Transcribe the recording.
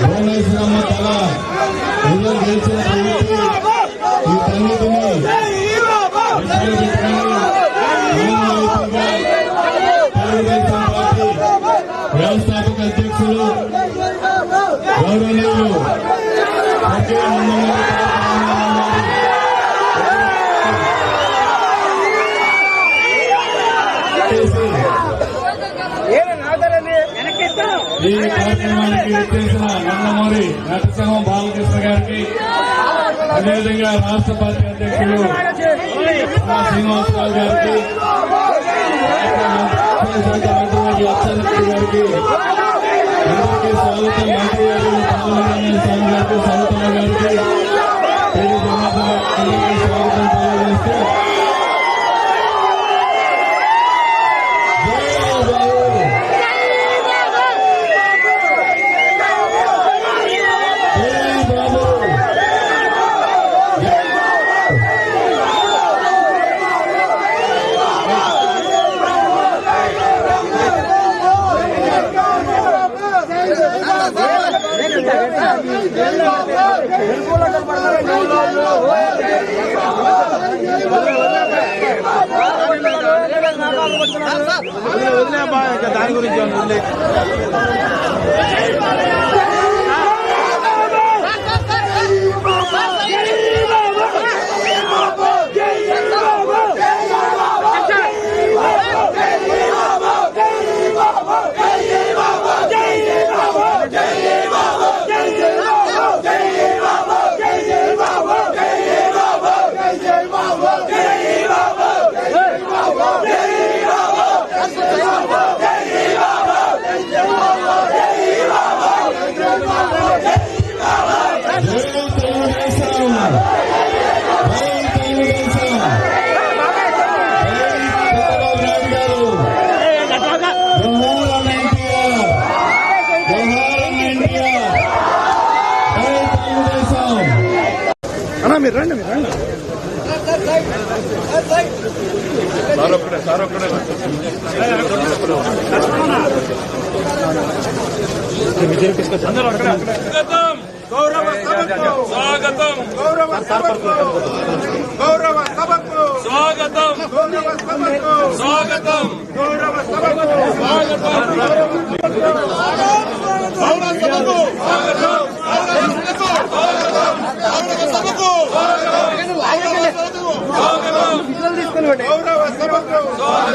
భువనేశ్వరమ్మ తల నిజం గెలిచిన ఈ తల్లిని ఈ కార్యక్రమానికి వచ్చేసిన నందమూరి నరసింహం బాలకృష్ణ గారికి అదేవిధంగా రాష్ట్ర పార్టీ అధ్యక్షులు శ్రీనివాసరావు గారికి మంత్రి గారికి అందరికీ స్వాగతం. మంత్రి గారు పాల్గొన్న దాని గురించి ఉంది? వదిలే అన్నా మీరు రండి మీరు రండి. సార్ ఒక్కడే సార్ ఒక్కడే స్వాగతం గౌరవ సభకు స్వాగతం. గౌరవ సభకు గౌరవ సభకు స్వాగతం. గౌరవ సభకు స్వాగతం. గౌరవ సభకు గౌరవ సభకు గౌరవ సభకు గౌరవ గౌరవ సభకు గౌరవ సభకు స్వాగతం